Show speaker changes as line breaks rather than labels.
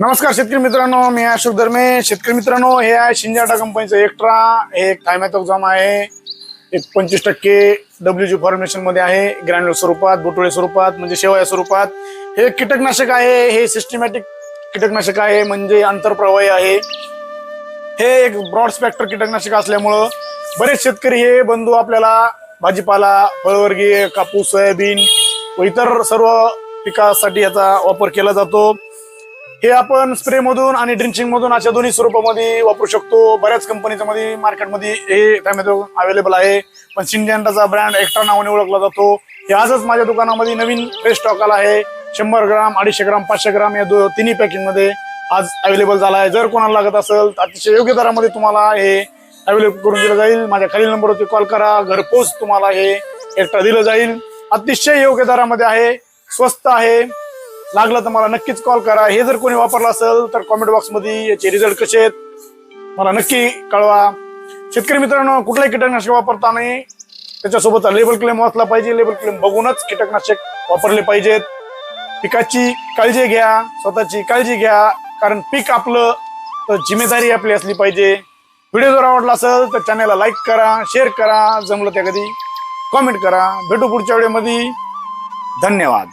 नमस्कार शेतकरी मित्रांनो मी अशोक धर्मे. शेतकरी मित्रांनो हे आहे शिंजाटा कंपनीचं एक्ट्रा. हे एक थायमॅथोक्झाम आहे. एक पंचवीस टक्के डब्ल्यू जी फॉर्मेशनमध्ये आहे. ग्रॅन्युलर स्वरूपात बुटोळे स्वरूपात म्हणजे शेवया स्वरूपात. हे कीटकनाशक आहे. हे सिस्टमॅटिक कीटकनाशक आहे. म्हणजे आंतरप्रवाही आहे. हे एक ब्रॉड स्पेक्टर कीटकनाशक असल्यामुळं बरेच शेतकरी हे बंधू आपल्याला भाजीपाला फळवर्गीय कापूस सोयाबीन व इतर सर्व पिकासाठी याचा वापर केला जातो. हे आपण स्प्रे मधून आणि ड्रिंचिंग मधून अशा दोन्ही स्वरूपामध्ये वापरू शकतो. बऱ्याच कंपनीच्या मध्ये मार्केटमध्ये हे टॅमॅटो अवेलेबल आहे. पण सिंडियंटाचा ब्रँड एक्स्ट्रा नावाने ओळखला जातो. हे आजच माझ्या दुकानामध्ये नवीन फ्रेश स्टॉक आला आहे. शंभर ग्राम अडीचशे ग्राम पाचशे ग्राम या दो तिन्ही पॅकिंगमध्ये आज अवेलेबल झाला आहे. जर कोणाला लागत असेल तर अतिशय योग्य दरामध्ये तुम्हाला हे अवेलेबल करून दिलं जाईल. माझ्या खालील नंबरवरती कॉल करा. घरपोच तुम्हाला हे एक्स्ट्रा दिलं जाईल. अतिशय योग्य दरामध्ये आहे. स्वस्त आहे. लागलं तर मला नक्कीच कॉल करा. हे जर कोणी वापरलं असेल तर कॉमेंट बॉक्समध्ये याचे रिझल्ट कसे आहेत मला नक्की कळवा. शेतकरी मित्रांनो कुठलाही कीटकनाशक वापरता नाही. त्याच्यासोबत लेबल क्लेम वाचला पाहिजे. लेबल क्लेम बघूनच कीटकनाशक वापरले पाहिजेत. पिकाची काळजी घ्या. स्वतःची काळजी घ्या. कारण पीक आपलं तर जिम्मेदारी आपली असली पाहिजे. व्हिडिओ जर आवडला असेल तर चॅनलला लाईक करा शेअर करा. जमलं त्या कधी कॉमेंट करा. भेटू पुढच्या व्हिडिओमध्ये धन्यवाद.